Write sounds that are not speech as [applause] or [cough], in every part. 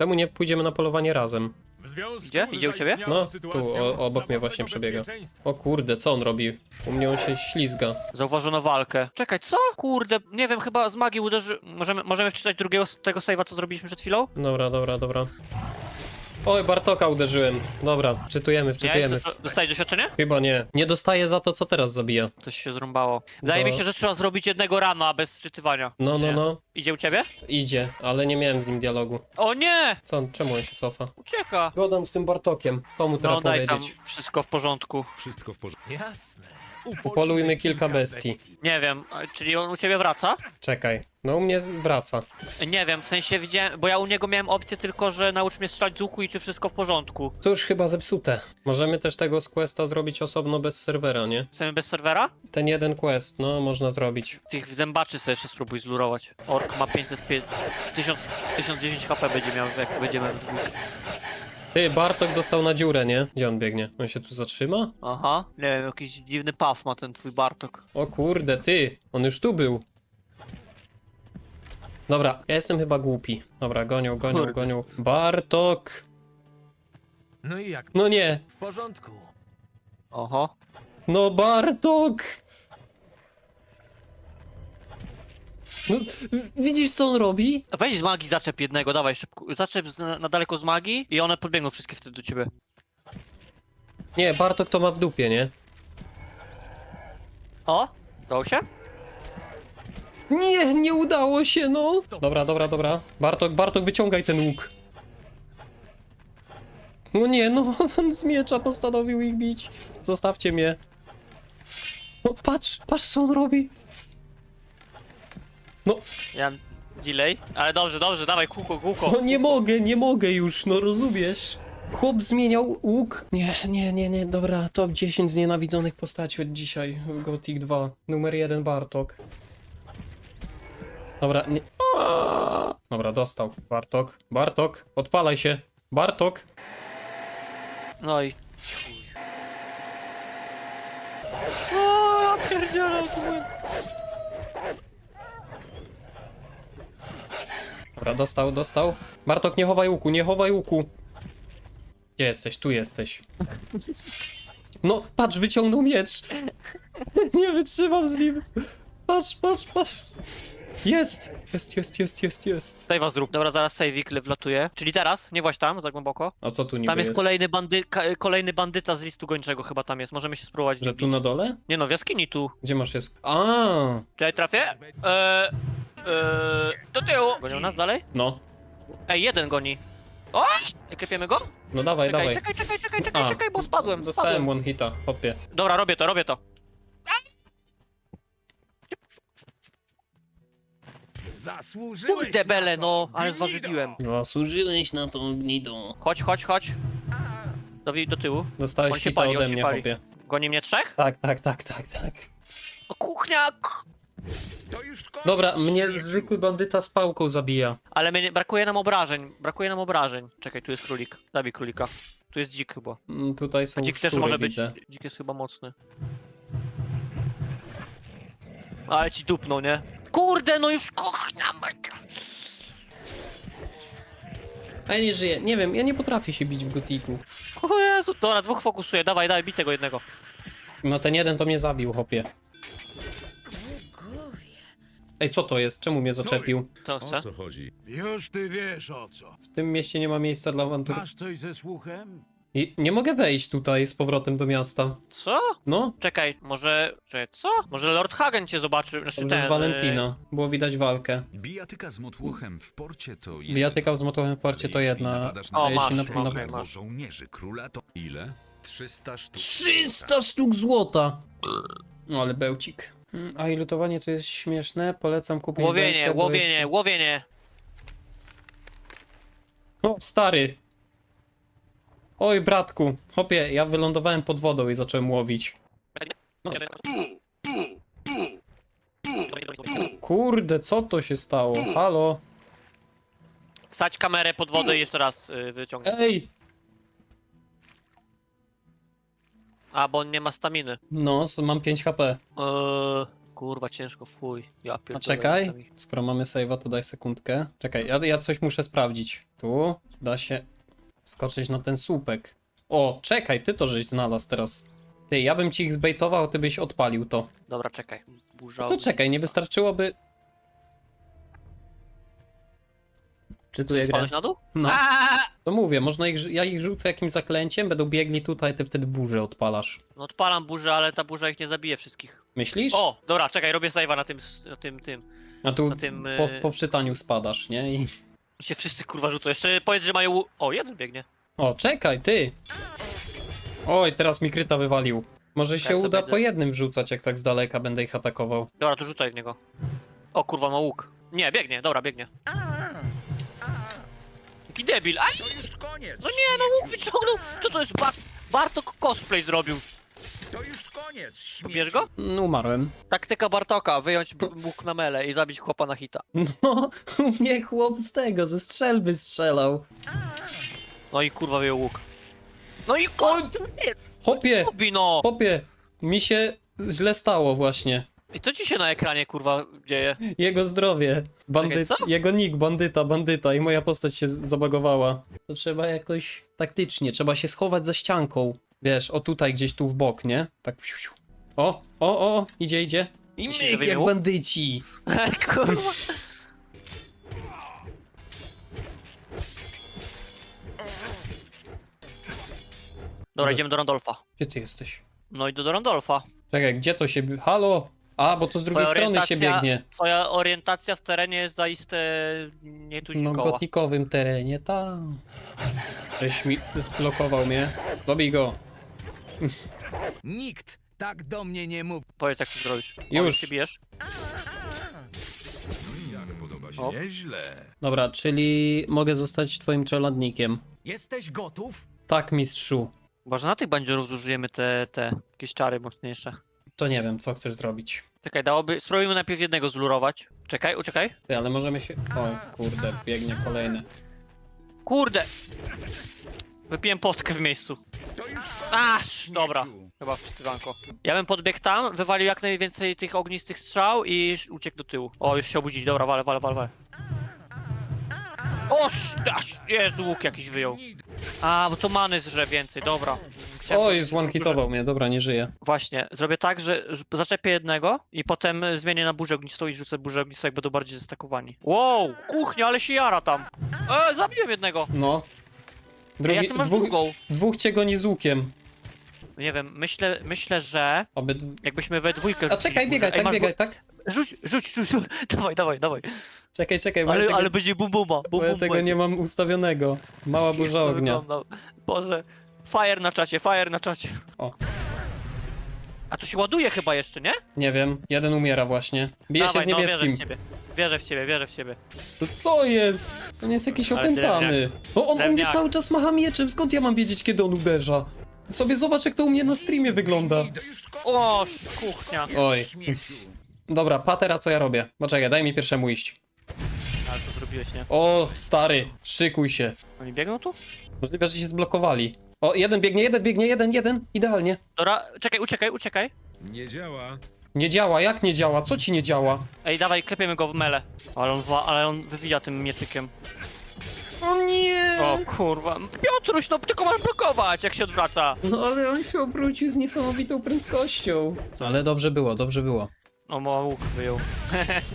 Czemu nie pójdziemy na polowanie razem? Gdzie? Idzie u ciebie? No, tu, o- obok mnie właśnie przebiega. O kurde, co on robi? U mnie on się ślizga. Zauważono walkę. Czekaj, co? Kurde, nie wiem, chyba z magii uderzy... Możemy, możemy wczytać drugiego tego save'a, co zrobiliśmy przed chwilą? Dobra, dobra, dobra. Oj, Bartoka uderzyłem. Dobra, wczytujemy, Nie? wczytujemy. Dostałeś doświadczenie? Chyba nie. Nie dostaję za to, co teraz zabija. Coś się zrąbało. Wydaje mi To- się, że trzeba zrobić jednego rana bez sczytywania. No, no, nie? no. Idzie u ciebie? Idzie, ale nie miałem z nim dialogu. O nie! Co on, czemu on się cofa? Ucieka. Godam z tym Bartokiem. Co mu No teraz daj tam powiedzieć? wszystko w porządku. Wszystko w porządku. Jasne. Upolujmy kilka bestii. Nie wiem, czyli on u ciebie wraca? Czekaj. No u mnie wraca. Nie wiem, w sensie widziałem, bo ja u niego miałem opcję tylko, że naucz mnie strzelać z łuku i czy wszystko w porządku. To już chyba zepsute. Możemy też tego z questa zrobić osobno bez serwera, nie? Chcemy bez serwera? Ten jeden quest, no można zrobić. Tych zębaczy sobie jeszcze spróbuj zlurować. Ork ma 505... 1000, 1010 HP będzie miał, jak będziemy w dwóch. Ty, Bartok dostał na dziurę, nie? Gdzie on biegnie? On się tu zatrzyma? Aha, nie wiem, jakiś dziwny paw ma ten twój Bartok. O kurde, ty! On już tu był. Dobra, ja jestem chyba głupi. Dobra, gonią, gonią, Kurde. gonią. Bartok! No i jak? No nie! W porządku. Oho. No Bartok! No, widzisz co on robi? A weź z magii zaczep jednego, dawaj szybko. Zaczep z, na daleko z magii i one podbiegną wszystkie wtedy do ciebie. Nie, Bartok to ma w dupie, nie? O! Dało się? Nie, nie udało się, no! Dobra, dobra, dobra. Bartok, Bartok, wyciągaj ten łuk. No nie, no, [laughs] on z miecza postanowił ich bić. Zostawcie mnie. No, patrz, patrz co on robi. No, Ja mam delay. Ale dobrze, dobrze, dawaj kółko, kółko. no nie mogę, nie mogę już, no rozumiesz? Chłop zmieniał łuk. Nie, nie, nie, nie, dobra, top 10 znienawidzonych postaci od dzisiaj w Gothic 2. Numer 1 Bartok. Dobra, nie. Aaaa! Dobra, dostał. Bartok, Bartok, odpalaj się. Bartok. No i... O, pierdzielę, to byłem- Dobra, dostał, dostał. Bartok, nie chowaj łuku, nie chowaj łuku. Gdzie jesteś? Tu jesteś. No, patrz, wyciągnął miecz. [laughs] Nie wytrzymam z nim. Patrz, patrz, patrz. Jest, jest, jest, jest, jest, jest. Save'a zrób. Dobra, zaraz save'ik wlatuje. Czyli teraz, nie właź tam, za głęboko. A co tu niby Tam jest, jest? kolejny bandy ka kolejny bandyta z listu gończego chyba tam jest. Możemy się spróbować Że tu na dole? Nie no, w jaskini tu. Gdzie masz jest? A, Czekaj, trafię? Eee... Eee... Do tyłu! Gonią nas dalej? no. Ej, jeden goni. O! Klepiemy go? No dawaj, Czekaj, dawaj. czekaj, czekaj, czekaj, czekaj, A, czekaj, bo spadłem, Dostałem spadłem. one hita, hopie. Dobra, robię to, robię to. Zasłużyłeś Kurde bele, no, ale gnido. zważywiłem. Zasłużyłeś na tą gnidą. Chodź, chodź, chodź. Do, do tyłu. Dostałeś On się hita pali, on ode się mnie, pali. hopie. Goni mnie trzech? Tak, tak, tak, tak, tak. O, kuchniak! To. Dobra, mnie zwykły bandyta z pałką zabija. Ale mnie, brakuje nam obrażeń, brakuje nam obrażeń. Czekaj, tu jest królik. Zabij królika. Tu jest dzik chyba. Mm, Tutaj są A dzik też szczury, może być, widzę. dzik jest chyba mocny. Ale ci dupną, nie? Kurde, no już kuchnia! A ja nie żyję, nie wiem, ja nie potrafię się bić w gotiku. O Jezu, dobra, dwóch fokusuje, dawaj, dawaj, bij tego jednego. No ten jeden to mnie zabił, hopie. Ej, co to jest? Czemu mnie zaczepił? Co O chce? co chodzi? Już ty wiesz o co. W tym mieście nie ma miejsca dla awantur. Masz coś ze słuchem? I nie mogę wejść tutaj z powrotem do miasta. Co? No, Czekaj, może... Czekaj, co? Może Lord Hagen cię zobaczy, znaczy to ten... jest y, Valentina. Było widać walkę. Bijatyka z motłochem w porcie to jedna. Bijatyka z motochem w porcie to Jeśli jedna. napadasz O, jeśli masz, na, na... okej. Żołnierzy króla to ile? 300 sztuk. 300 sztuk złota! No ale bełcik. Mm, A i lutowanie to jest śmieszne, polecam kupić Łowienie, bo łowienie, jest- łowienie. O, stary! Oj, bratku, hopie, ja wylądowałem pod wodą i zacząłem łowić. Kurde, co to się stało? Halo? Wsadź kamerę pod wodę i jeszcze raz y, wyciągnij. Ej! A, bo on nie ma staminy. No, s- mam 5 HP. Eee, Kurwa, ciężko, fuj. Ja A pierdolę. czekaj, skoro mamy save'a, to daj sekundkę. Czekaj, ja, ja coś muszę sprawdzić. Tu da się skoczyć na ten słupek. O, czekaj, ty to żeś znalazł teraz. Ty, ja bym ci ich zbejtował, ty byś odpalił to. Dobra, czekaj. Burza To czekaj, nie wystarczyłoby... Czytuję grę. Spadłeś na dół? No, to mówię, można ich, ja ich rzucę jakimś zaklęciem, będą biegli tutaj, ty wtedy burzę odpalasz. No odpalam burzę, ale ta burza ich nie zabije wszystkich. Myślisz? O, dobra, czekaj, robię save'a na tym, na tym, tym. A tu na tym, po, y- po wczytaniu spadasz, nie? I... I się wszyscy kurwa rzucą. Jeszcze powiedz, że mają... O, jeden biegnie. O, czekaj, ty! Oj, teraz mi kryta wywalił. Może się uda po jednym wrzucać, jak tak z daleka będę ich atakował. Dobra, to rzucaj w niego. O kurwa, ma łuk. Nie, biegnie, dobra, biegnie. Jaki debil. Aj! To już koniec! No nie, no łuk wyciągnął! Co to jest? Bar Bartok cosplay zrobił. To już koniec! śmieciu. Pobierz go? No, umarłem. Taktyka Bartoka, wyjąć b- łuk na mele i zabić chłopa na hita. [laughs] No, u mnie chłop z tego, ze strzelby strzelał. No i kurwa wyjął łuk. No i kurwa! Hopie, Robi no! hopie, mi się źle stało właśnie. I co ci się na ekranie kurwa dzieje? Jego zdrowie. Bandy... Czekaj, co? Jego nick, bandyta, bandyta i moja postać się z- zabagowała. To trzeba jakoś taktycznie, trzeba się schować za ścianką. Wiesz, o tutaj gdzieś tu w bok, nie? Tak. siu, siu. O, o, o, idzie, idzie. I Myślisz, że myk, wyjmie jak łuk? bandyci. [laughs] kurwa. Dobra, idziemy do Randolfa. Gdzie ty jesteś? No i do, do Randolfa. Czekaj, gdzie to się... bi- Halo? A, bo to z drugiej Twoja strony się orientacja- biegnie. Twoja orientacja w terenie jest zaiste No, nietuzinkowa. gotikowym terenie, tam. Żeś mi zblokował mnie. Dobij go. Nikt tak do mnie nie mówi. Powiedz jak to zrobisz. Już. się bijesz. Jak podoba się? O. Nieźle. Dobra, czyli mogę zostać twoim czeladnikiem. Jesteś gotów? Tak, mistrzu. Może na tych bandziorów zużyjemy te, te jakieś czary mocniejsze. To nie wiem, co chcesz zrobić. Czekaj, dałoby... Spróbujmy najpierw jednego zlurować. Czekaj, uczekaj. Ty, ale możemy się... Oj, kurde, biegnie kolejny. Kurde! Wypiłem potkę w miejscu. Aż, dobra. Chyba wczytywanko. Ja bym podbiegł tam, wywalił jak najwięcej tych ognistych strzał i uciekł do tyłu. O, już się obudzić, dobra, wale, wale, wale, wale. O, aż, jest łuk jakiś wyjął. A, bo to many zrze więcej, dobra. Chciałem- Oj, zone-hitował mnie, dobra, nie żyje. Właśnie, zrobię tak, że że zaczepię jednego i potem zmienię na burzę ognistą i rzucę burzę ognistą, jak będą bardziej zestakowani. Wow, kuchnia, ale się jara tam. E, zabiłem jednego. No. Drugi, ty masz dwóch, drugą? dwóch cię goni z łukiem. Nie wiem, myślę, myślę, że Obyd... jakbyśmy we dwójkę A rzucili czekaj, burzę- biegaj, Ej, tak, masz biegaj, tak? Rzuć, rzuć, rzuć, rzuć. [laughs] Dawaj, dawaj, dawaj. Czekaj, czekaj, bo ja Ale, tego, ale będzie bum buma, bum bo ja bum tego będzie. nie mam ustawionego. Mała burza To ognia. Boże, fire na czacie, fire na czacie. O. A to się ładuje chyba jeszcze, nie? Nie wiem, jeden umiera właśnie. Bije się z no, wierzę niebieskim. w ciebie. Wierzę w ciebie, wierzę w ciebie. To co jest? On jest jakiś Ale opętany. O, on u mnie Drewniak. cały czas macha mieczem, skąd ja mam wiedzieć, kiedy on uderza? Sobie zobacz, jak to u mnie na streamie wygląda. To! O, kuchnia. Oj. Dobra, patera, co ja robię? Poczekaj, daj mi pierwszemu iść. Ale to zrobiłeś, nie? O, stary, szykuj się. Oni biegną tu? Możliwe, że się zblokowali. O, jeden biegnie, jeden biegnie, jeden, jeden. Idealnie. Dobra, czekaj, uciekaj, uciekaj. Nie działa. Nie działa, jak nie działa? Co ci nie działa? Ej, dawaj, klepiemy go w mele. Ale on, wa- ale on wywija tym mieczykiem. O nie! O kurwa. Piotruś, no tylko masz blokować, jak się odwraca. No ale on się obrócił z niesamowitą prędkością. Ale dobrze było, dobrze było. O, ma łuk wyjął.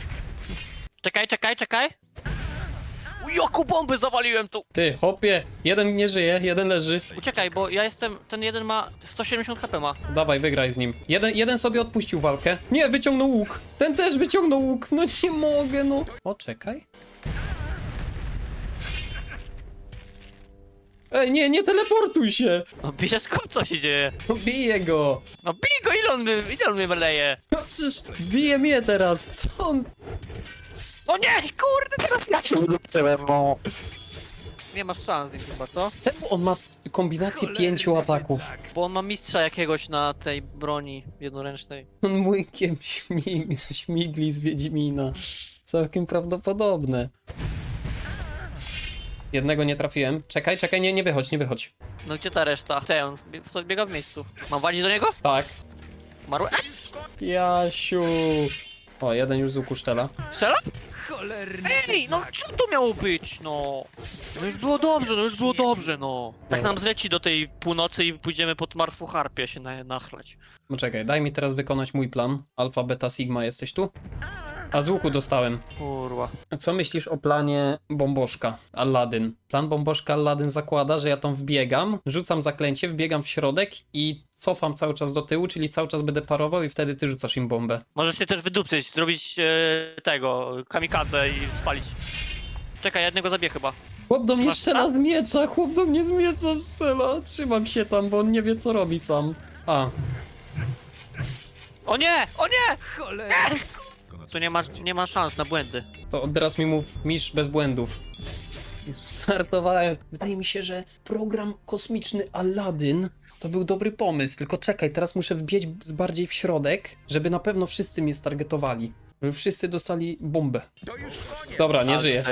[laughs] czekaj, czekaj, czekaj. Jaku bomby zawaliłem tu! Ty, hopie, jeden nie żyje, jeden leży. Uciekaj, bo ja jestem. Ten jeden ma 170 HP ma. Dawaj, wygraj z nim. Jeden, jeden sobie odpuścił walkę. Nie, wyciągnął łuk. Ten też wyciągnął łuk. No nie mogę, no. O, czekaj. Ej, nie, nie teleportuj się. No piesku, co się dzieje? No, biję go. No bij go, ile on, my, ile on mnie meleje? No przecież bije mnie teraz. Co on? O nie, kurde, teraz ja cię wróciłem, no. Nie masz szans z nim chyba, co? Czemu on ma kombinację pięciu ataków? Bo on ma mistrza jakiegoś na tej broni jednoręcznej. On łykiem śmig śmigli z Wiedźmina. Całkiem prawdopodobne. Jednego nie trafiłem. Czekaj, czekaj, nie, nie wychodź, nie wychodź. No gdzie ta reszta? Te, on bie- co, biega w miejscu. Mam walić do niego? Tak. Umarł? A, Jasiu. O, jeden już z łuku szczela. Strzela? Cholerny Ej, no co to miało być, no? No już było dobrze, no już było dobrze, no. Tak Dobra. nam zleci do tej północy i pójdziemy pod Marfu Harpie się na, nachlać. Poczekaj, daj mi teraz wykonać mój plan. Alfa, beta, sigma, jesteś tu? A z łuku dostałem. Kurwa. Co myślisz o planie Bomboszka, Aladdin? Plan Bomboszka Aladdin zakłada, że ja tam wbiegam, rzucam zaklęcie, wbiegam w środek i cofam cały czas do tyłu, czyli cały czas będę parował i wtedy ty rzucasz im bombę. Możesz się też wydupcyć, zrobić e, tego, kamikadze i spalić. Czekaj, jednego zabiję chyba. Chłop do mnie strzela tak? z miecza, chłop do mnie z miecza strzela. Trzymam się tam, bo on nie wie co robi sam. A, O nie! O nie! Cholerny. Tu nie ma, nie ma szans na błędy. to teraz mi mu mistrz bez błędów. Żartowałem. Wydaje mi się, że program kosmiczny Aladdin to był dobry pomysł, tylko czekaj, teraz muszę wbieć z bardziej w środek, żeby na pewno wszyscy mnie stargetowali. Żeby wszyscy dostali bombę. To już koniec. Dobra, nie Ale żyję.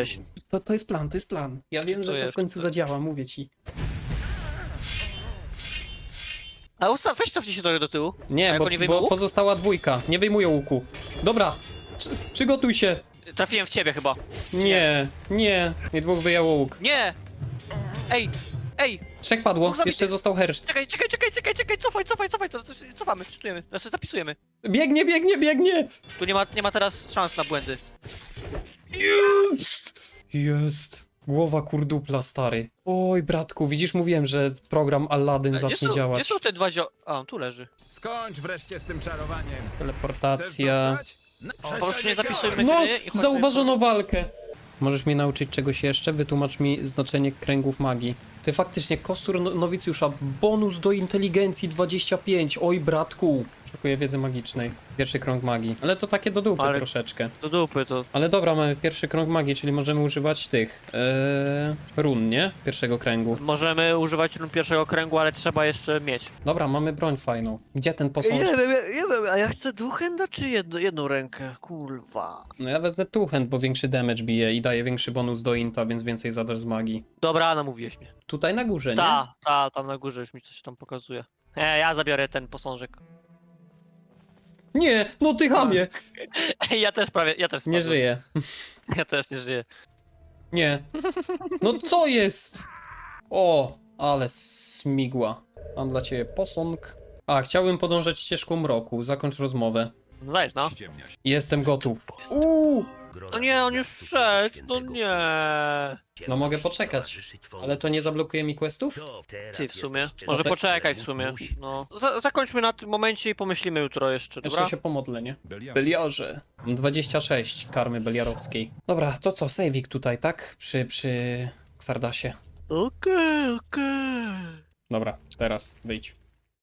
To, to jest plan, to jest plan. Ja wiem, że to w końcu zadziała, mówię ci. A usta, weź cofnij się trochę do tyłu. Nie, jak bo, oni wyjmą bo łuk? pozostała dwójka. Nie wyjmują łuku. Dobra, przygotuj się. Trafiłem w ciebie chyba. Nie, nie. Nie dwóch wyjęło łuk. Nie! Ej! Ej! Trzech padło, Dwóch zabitych. jeszcze został herszt. Czekaj, czekaj, czekaj, czekaj, czekaj, cofaj, cofaj, cofaj, co- co- cofamy, wczytujemy, znaczy zapisujemy. Biegnie, biegnie, biegnie! Tu nie ma, nie ma teraz szans na błędy. Jest! Jest. Głowa kurdupla, stary. Oj, bratku, widzisz, mówiłem, że program Aladdin Gdzie zacznie są, działać. gdzie są te dwa zio... A, on tu leży. Skończ wreszcie z tym czarowaniem. Chcesz Teleportacja. dostać? No, Po prostu nie zapisujmy No, gry i chodźmy zauważono walkę. Możesz mnie nauczyć czegoś jeszcze? Wytłumacz mi znaczenie kręgów magii. Ty faktycznie, kostur no- nowicjusza, bonus do inteligencji 25. Oj, bratku. Szukuję wiedzy magicznej. Pierwszy krąg magii. Ale to takie do dupy Ale- troszeczkę. Do dupy to... Ale dobra, mamy pierwszy krąg magii, czyli możemy używać tych ee, run, nie? Pierwszego kręgu. Możemy używać run pierwszego kręgu, ale trzeba jeszcze mieć. Dobra, mamy broń fajną. Gdzie ten posąg? wiem, ja wiem, a ja chcę dwuchęda czy jedno, jedną rękę? Kurwa. No ja wezmę tuchęt, bo większy damage bije i daje większy bonus do inta, więc więcej zadasz z magii. Dobra, namówiłeś mnie. Tutaj na górze, nie? Ta, ta, tam na górze już mi coś tam pokazuje. E, ja zabiorę ten posążek. Nie, no ty chamie! Ej, [laughs] ja też prawie, ja też Nie spadłem. żyje. Ja też nie żyję. Nie. No co jest? O, ale smigła. Mam dla ciebie posąg. A, chciałbym podążać ścieżką mroku. Zakończ rozmowę. No dajesz, no. Ściemnia się. Jestem gotów. Uuu! No nie, on już wszedł, no nie. No mogę poczekać. Ale to nie zablokuje mi questów? Ty w sumie. Może poczekaj w sumie. No. Za zakończmy na tym momencie i pomyślimy jutro jeszcze, dobra? Jeszcze się pomodlę, nie? Beliarze. Beliarze. Mam 26 karmy beliarowskiej. Dobra, to co, sejwik tutaj, tak? Przy, przy Xardasie. Okej, okej. Dobra, teraz wyjdź.